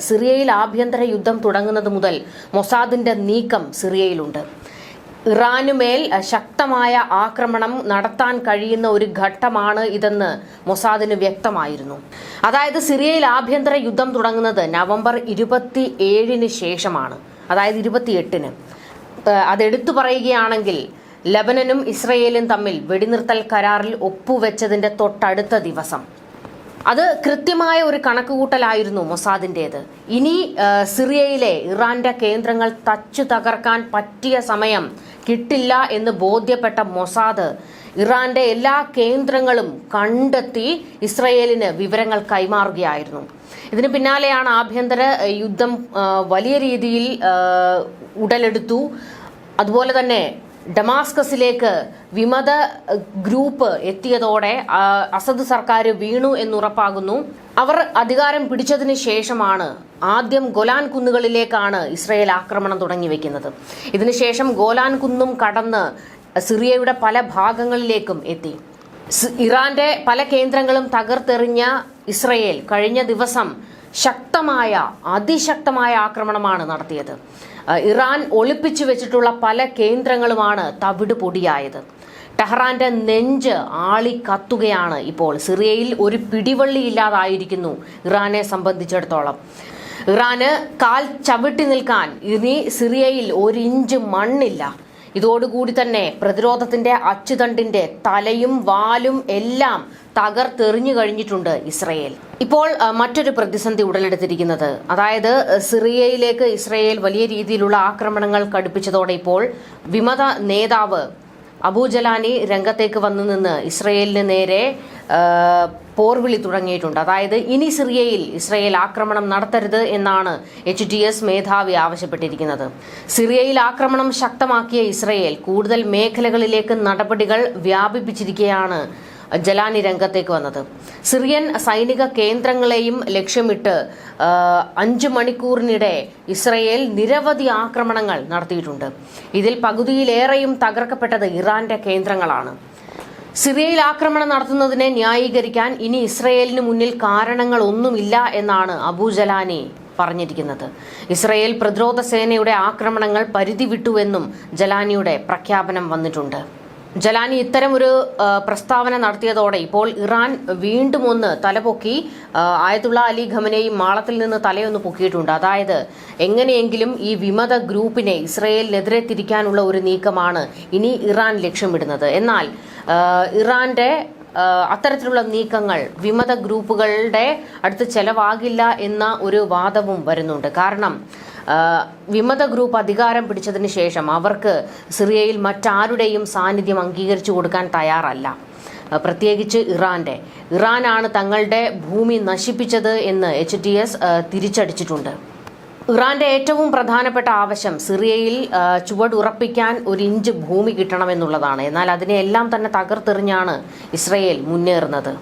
സിറിയയിൽ ആഭ്യന്തര യുദ്ധം തുടങ്ങുന്നത് മുതൽ മൊസാദിന്റെ നീക്കം സിറിയയിലുണ്ട്. ഇറാനുമേൽ ശക്തമായ ആക്രമണം നടത്താൻ കഴിയുന്ന ഒരു ഘട്ടമാണ് ഇതെന്ന് മൊസാദിന് വ്യക്തമായിരുന്നു. അതായത് സിറിയയിൽ ആഭ്യന്തര യുദ്ധം തുടങ്ങുന്നത് നവംബർ ഇരുപത്തി ഏഴിന് ശേഷമാണ്. അതായത് ഇരുപത്തിയെട്ടിന്. അതെടുത്തു പറയുകയാണെങ്കിൽ ലബനനും ഇസ്രയേലും തമ്മിൽ വെടിനിർത്തൽ കരാറിൽ ഒപ്പുവെച്ചതിന്റെ തൊട്ടടുത്ത ദിവസം. അത് കൃത്യമായ ഒരു കണക്കുകൂട്ടലായിരുന്നു മൊസാദിന്റേത് ഇനി സിറിയയിലെ ഇറാന്റെ കേന്ദ്രങ്ങൾ തച്ചു തകർക്കാൻ പറ്റിയ സമയം കിട്ടില്ല എന്ന് ബോധ്യപ്പെട്ട മൊസാദ് ഇറാന്റെ എല്ലാ കേന്ദ്രങ്ങളും കണ്ടെത്തി ഇസ്രയേലിന് വിവരങ്ങൾ കൈമാറുകയായിരുന്നു. ഇതിന് പിന്നാലെയാണ് ആഭ്യന്തര യുദ്ധം വലിയ രീതിയിൽ ഉടലെടുത്തു. അതുപോലെ തന്നെ ഡമാസ്കസിലേക്ക് വിമത ഗ്രൂപ്പ് എത്തിയതോടെ അസദ് സർക്കാർ വീണു എന്നുറപ്പാകുന്നു. അവർ അധികാരം പിടിച്ചതിന് ശേഷമാണ് ആദ്യം ഗോലാൻ കുന്നുകളിലേക്കാണ് ഇസ്രയേൽ ആക്രമണം തുടങ്ങി വെക്കുന്നത്. ഇതിനുശേഷം ഗോലാൻ കുന്നും കടന്ന് സിറിയയുടെ പല ഭാഗങ്ങളിലേക്കും എത്തി. ഇറാന്റെ പല കേന്ദ്രങ്ങളും തകർത്തെറിഞ്ഞ ഇസ്രയേൽ കഴിഞ്ഞ ദിവസം ശക്തമായ അതിശക്തമായ ആക്രമണമാണ് നടത്തിയത്. ഇറാൻ ഒളിപ്പിച്ചു വെച്ചിട്ടുള്ള പല കേന്ദ്രങ്ങളുമാണ് തവിട് പൊടിയായത് ടെഹ്റാന്റെ നെഞ്ച് ആളി കത്തുകയാണ് ഇപ്പോൾ. സിറിയയിൽ ഒരു പിടിവള്ളി ഇല്ലാതായിരിക്കുന്നു ഇറാനെ സംബന്ധിച്ചിടത്തോളം. ഇറാന് കാൽ ചവിട്ടി നിൽക്കാൻ ഇനി സിറിയയിൽ ഒരു ഇഞ്ച് മണ്ണില്ല. ഇതോടുകൂടി തന്നെ പ്രതിരോധത്തിന്റെ അച്ചുതണ്ടിന്റെ തലയും വാലും എല്ലാം തകർത്തെറിഞ്ഞു കഴിഞ്ഞിട്ടുണ്ട് ഇസ്രയേൽ. ഇപ്പോൾ മറ്റൊരു പ്രതിസന്ധി ഉടലെടുത്തിരിക്കുന്നത്. അതായത് സിറിയയിലേക്ക് ഇസ്രയേൽ വലിയ രീതിയിലുള്ള ആക്രമണങ്ങൾ കടുപ്പിച്ചതോടെ ഇപ്പോൾ വിമത നേതാവ് അബൂജലാനി രംഗത്തേക്ക് വന്നു നിന്ന് ഇസ്രയേലിന് നേരെ പോർവിളി തുടങ്ങിയിട്ടുണ്ട്. അതായത് ഇനി സിറിയയിൽ ഇസ്രയേൽ ആക്രമണം നടത്തരുത് എന്നാണ് എച്ച് ഡി എസ് മേധാവി ആവശ്യപ്പെട്ടിരിക്കുന്നത്. സിറിയയിൽ ആക്രമണം ശക്തമാക്കിയ ഇസ്രയേൽ കൂടുതൽ മേഖലകളിലേക്ക് നടപടികൾ വ്യാപിപ്പിച്ചിരിക്കുകയാണ് ജലാനി രംഗത്തേക്ക് വന്നത്. സിറിയൻ സൈനിക കേന്ദ്രങ്ങളെയും ലക്ഷ്യമിട്ട് അഞ്ചു മണിക്കൂറിനിടെ ഇസ്രയേൽ നിരവധി ആക്രമണങ്ങൾ നടത്തിയിട്ടുണ്ട്. ഇതിൽ പകുതിയിലേറെയും തകർക്കപ്പെട്ടത് ഇറാന്റെ കേന്ദ്രങ്ങളാണ്. സിറിയയിൽ ആക്രമണം നടത്തുന്നതിനെ ന്യായീകരിക്കാൻ ഇനി ഇസ്രയേലിന് മുന്നിൽ കാരണങ്ങളൊന്നുമില്ല എന്നാണ് അബു ജലാനി പറഞ്ഞിരിക്കുന്നത്. ഇസ്രയേൽ പ്രതിരോധ സേനയുടെ ആക്രമണങ്ങൾ പരിധി വിട്ടുവെന്നും ജലാനിയുടെ പ്രഖ്യാപനം വന്നിട്ടുണ്ട്. ജലാനി ഇത്തരം ഒരു പ്രസ്താവന നടത്തിയതോടെ ഇപ്പോൾ ഇറാൻ വീണ്ടും ഒന്ന് തലപൊക്കി ആയതുള്ള അലി ഖമനെയി മാളത്തിൽ നിന്ന് തലയൊന്ന് പൊക്കിയിട്ടുണ്ട്. അതായത് എങ്ങനെയെങ്കിലും ഈ വിമത ഗ്രൂപ്പിനെ ഇസ്രയേലിനെതിരെ തിരിക്കാനുള്ള ഒരു നീക്കമാണ് ഇനി ഇറാൻ ലക്ഷ്യമിടുന്നത്. എന്നാൽ ഇറാന്റെ അത്തരത്തിലുള്ള നീക്കങ്ങൾ വിമത ഗ്രൂപ്പുകളുടെ അടുത്ത് ചെലവാകില്ല എന്ന ഒരു വാദവും വരുന്നുണ്ട്. കാരണം വിമത ഗ്രൂപ്പ് അധികാരം പിടിച്ചതിന് ശേഷം അവർക്ക് സിറിയയിൽ മറ്റാരുടെയും സാന്നിധ്യം അംഗീകരിച്ചു കൊടുക്കാൻ തയ്യാറല്ല. പ്രത്യേകിച്ച് ഇറാന്റെ. ഇറാനാണ് തങ്ങളുടെ ഭൂമി നശിപ്പിച്ചത് എന്ന് എച്ച് ടി എസ് തിരിച്ചടിച്ചിട്ടുണ്ട്. ഇറാന്റെ ഏറ്റവും പ്രധാനപ്പെട്ട ആവശ്യം സിറിയയിൽ ചുവട് ഉറപ്പിക്കാൻ ഒരു ഇഞ്ച് ഭൂമി കിട്ടണമെന്നുള്ളതാണ്. എന്നാൽ അതിനെയെല്ലാം തന്നെ തകർത്തെറിഞ്ഞാണ് ഇസ്രയേൽ മുന്നേറുന്നത്.